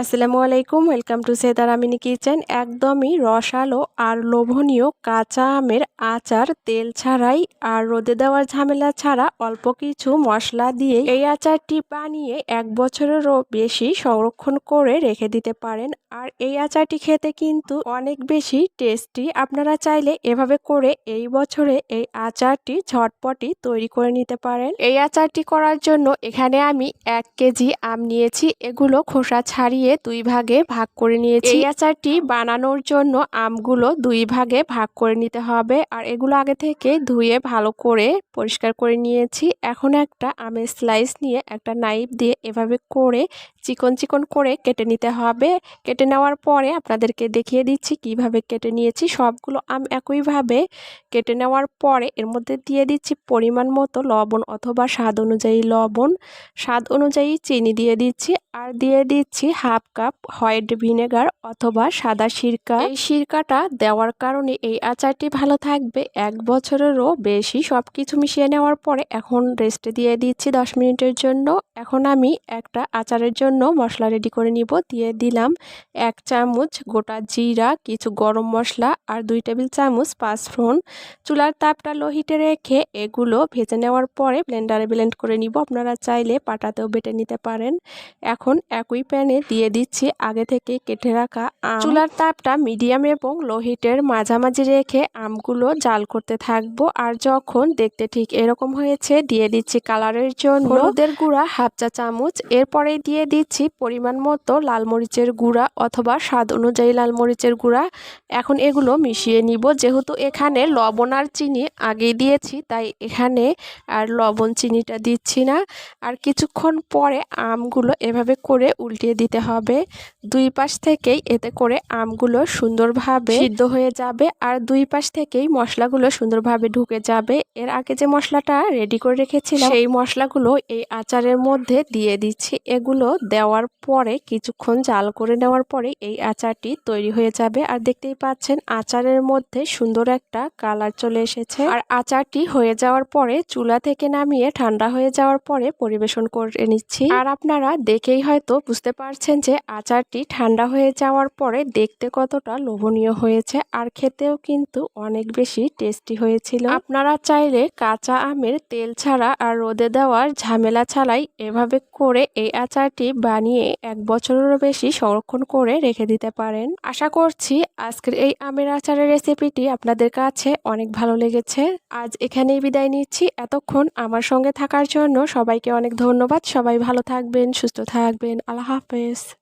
আসসালামু আলাইকুম welcome to সেদার আমিনি কিচেন একদমই রসালো আর লোভনীয় কাঁচা আমের আচার, তেল ছাড়াই আর রোদে দেওয়ার ঝামেলা ছাড়া অল্প কিছু মশলা দিয়ে এই আচারটি বানিয়ে এক বছরেরও বেশি সংরক্ষণ করে রেখে দিতে পারেন আর এই আচারটি খেতে কিন্তু অনেক বেশি টেস্টি। আপনারা চাইলে এভাবে করে এই বছরে এই আচারটি ঝটপটি তৈরি করে নিতে পারেন। এই আচারটি করার জন্য এখানে আমি এক কেজি আম নিয়েছি। এগুলো খোসা ছাড়িয়ে দুই ভাগে ভাগ করে নিয়েছি। এই আচারটি বানানোর জন্য আমগুলো দুই ভাগে ভাগ করে নিতে হবে। আর এগুলো আগে থেকে ধুয়ে ভালো করে পরিষ্কার করে নিয়েছি। এখন একটা আমের স্লাইস নিয়ে একটা নাইফ দিয়ে এভাবে করে চিকন চিকন করে কেটে নিতে হবে। কেটে নেওয়ার পরে আপনাদেরকে দেখিয়ে দিচ্ছি কীভাবে কেটে নিয়েছি। সবগুলো আম একইভাবে কেটে নেওয়ার পরে এর মধ্যে দিয়ে দিচ্ছি পরিমাণ মতো লবণ অথবা স্বাদ অনুযায়ী লবণ। স্বাদ অনুযায়ী চিনি দিয়ে দিচ্ছি আর দিয়ে দিচ্ছি হাফ কাপ হোয়াইট ভিনেগার অথবা সাদা সিরকা। এই সিরকাটা দেওয়ার কারণে এই আচারটি ভালো থাকবে। এক বছরেরও বেশি সব কিছু মিশিয়ে নেওয়ার পরে এখন রেস্টে দিয়ে দিচ্ছি দশ মিনিটের জন্য। এখন আমি একটা আচারের জন্য মশলা রেডি করে নিব। দিয়ে দিলাম এক চামচ গোটা জিরা কিছু গরম মশলা আর দুই টেবিল চামচ পাঁচফোড়ন। চুলার তাপটা লোহিটে রেখে এগুলো ভেজে নেওয়ার পরে ব্লেন্ডারে ব্লেন্ড করে নিব। আপনারা চাইলে পাটাতেও বেটে নিতে পারেন। এখন একই প্যানে দিয়ে দিচ্ছি আগে থেকে কেটে রাখা আম। চুলার তাপটা মিডিয়াম এবং লোহিটের মাঝামাঝি রেখে আমগুলো জাল করতে থাকব। আর যখন দেখতে ঠিক এরকম হয়েছে দিয়ে দিচ্ছি কালারের জন্য হলুদের গুঁড়া হাফ চা চামচ। এরপরে দিয়ে দিচ্ছি পরিমাণ মতো লাল মরিচের গুঁড়া অথবা স্বাদ অনুযায়ী লাল মরিচের গুঁড়া। এখন এগুলো মিশিয়ে নিব। যেহেতু এখানে লবণ আর চিনি আগেই দিয়েছি, তাই এখানে আর লবণ চিনিটা দিচ্ছি না। আর কিছুক্ষণ পরে আমগুলো এভাবে করে উল্টিয়ে দিতে হবে। দুই পাশ থেকেই এতে করে আমগুলো সুন্দরভাবে সিদ্ধ হয়ে যাবে আর দুই পাশ থেকেই মশলাগুলো সুন্দরভাবে ঢুকে যাবে। এর আগে যে মশলাটা রেডি করে রেখেছিলাম, সেই মশলাগুলো এই আচারের মধ্যে দিয়ে দিচ্ছি। এগুলো দেওয়ার পরে কিছুক্ষণ জাল করে নেওয়ার পরে এই আচারটি তৈরি হয়ে যাবে। আর দেখতেই পাচ্ছেন, আচারের মধ্যে সুন্দর একটা কালার চলে এসেছে। আর আচারটি হয়ে যাওয়ার পরে চুলা থেকে নামিয়ে ঠান্ডা হয়ে যাওয়ার পরে পরিবেশন করে নিচ্ছি। আর আপনারা দেখেই হয়তো বুঝতে পারছেন যে আচারটি ঠান্ডা হয়ে যাওয়ার পরে দেখতে কতটা লোভনীয় হয়েছে। আর খেতেও কিন্তু অনেক বেশি টেস্টি হয়েছিল। আপনারা চাইলে কাঁচা আমের তেল ছাড়া আর রোদে দেওয়ার ঝামেলা ছাড়াই এভাবে করে এই আচারটি বানিয়ে এক বছরেরও বেশি সংরক্ষণ করে রেখে দিতে পারেন। আশা করছি আজকের এই আমের আচারের রেসিপিটি আপনাদের কাছে অনেক ভালো লেগেছে। আজ এখানেই বিদায় নিচ্ছি। এতক্ষণ আমার সঙ্গে থাকার জন্য সবাইকে অনেক ধন্যবাদ। সবাই ভালো থাকবেন, সুস্থ থাকবেন। আল্লাহ হাফেজ।